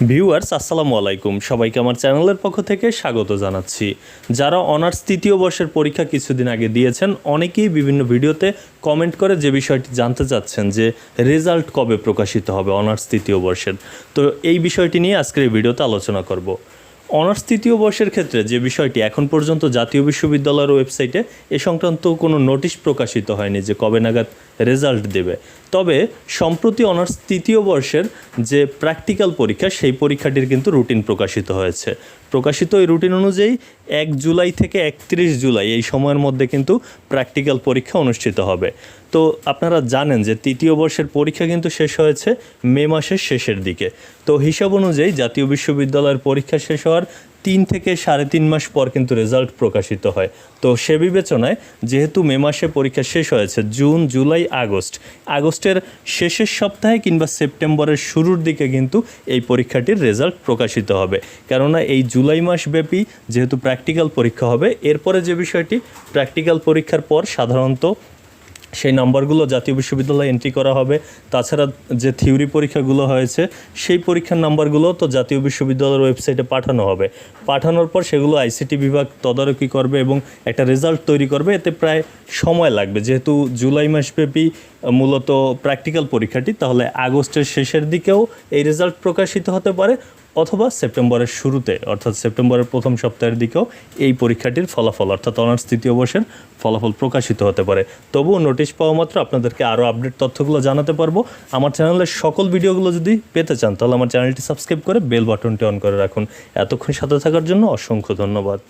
Viewers, আসসালামু আলাইকুম। সবাইকে আমার চ্যানেলের পক্ষ থেকে স্বাগত জানাচ্ছি। যারা অনার্স তৃতীয় বর্ষের পরীক্ষা কিছুদিন আগে দিয়েছেন, অনেকেই বিভিন্ন ভিডিওতে কমেন্ট করে যে বিষয়টি জানতে চাচ্ছেন যে রেজাল্ট কবে প্রকাশিত হবে অনার্স তৃতীয় বর্ষের। তো এই বিষয়টি নিয়ে আজকের এই ভিডিওতে আলোচনা করব। অনার্স তৃতীয় বর্ষের ক্ষেত্রে যে বিষয়টি এখন পর্যন্ত জাতীয় বিশ্ববিদ্যালয়ের ওয়েবসাইটে, এ সংক্রান্ত কোনো নোটিশ প্রকাশিত হয়নি যে কবে নাগাদ রেজাল্ট দেবে। তবে সম্প্রতি অনার্স তৃতীয় বর্ষের যে প্র্যাকটিক্যাল পরীক্ষা, সেই পরীক্ষাটির কিন্তু রুটিন প্রকাশিত হয়েছে। প্রকাশিত এই রুটিন অনুযায়ী এক জুলাই থেকে একত্রিশ জুলাই এই সময়ের মধ্যে কিন্তু প্র্যাকটিক্যাল পরীক্ষা অনুষ্ঠিত হবে। তো আপনারা জানেন যে তৃতীয় বর্ষের পরীক্ষা কিন্তু শেষ হয়েছে মে মাসের শেষের দিকে। তো হিসাব অনুযায়ী জাতীয় বিশ্ববিদ্যালয়ের পরীক্ষা শেষ হওয়ার তিন থেকে সাড়ে তিন মাস পর কিন্তু রেজাল্ট প্রকাশিত হয়। তো সে বিবেচনায় যেহেতু মে মাসে পরীক্ষা শেষ হয়েছে, জুন, জুলাই, আগস্ট, আগস্টের শেষের সপ্তাহে কিংবা সেপ্টেম্বরের শুরুর দিকে কিন্তু এই পরীক্ষাটির রেজাল্ট প্রকাশিত হবে। কেননা এই জুলাই মাস ব্যাপী যেহেতু প্র্যাকটিক্যাল পরীক্ষা হবে, এরপরে যে বিষয়টি, প্র্যাকটিক্যাল পরীক্ষার পর সাধারণত সেই নাম্বারগুলো জাতীয় বিশ্ববিদ্যালয়ে এন্ট্রি করা হবে। তাছাড়া যে থিওরি পরীক্ষাগুলো হয়েছে, সেই পরীক্ষার নাম্বারগুলো তো জাতীয় বিশ্ববিদ্যালয়ের ওয়েবসাইটে পাঠানো হবে। পাঠানোর পর সেগুলো আইসিটি বিভাগ তদারকি করবে এবং একটা রেজাল্ট তৈরি করবে। এতে প্রায় সময় লাগবে। যেহেতু জুলাই মাসব্যাপী মূলত প্র্যাকটিক্যাল পরীক্ষাটি, তাহলে আগস্টের শেষের দিকেও এই রেজাল্ট প্রকাশিত হতে পারে, অথবা সেপ্টেম্বরের শুরুতে, অর্থাৎ সেপ্টেম্বরের প্রথম সপ্তাহের দিকেও এই পরীক্ষাটির ফলাফল, অর্থাৎ অনার্স তৃতীয় বর্ষের ফলাফল প্রকাশিত হতে পারে। তবুও নোটিশ পাওয়া মাত্র আপনাদেরকে আরও আপডেট তথ্যগুলো জানাতে পারব। আমার চ্যানেলের সকল ভিডিওগুলো যদি পেতে চান, তাহলে আমার চ্যানেলটি সাবস্ক্রাইব করে বেল বাটনটি অন করে রাখুন। এতক্ষণ সাথে থাকার জন্য অসংখ্য ধন্যবাদ।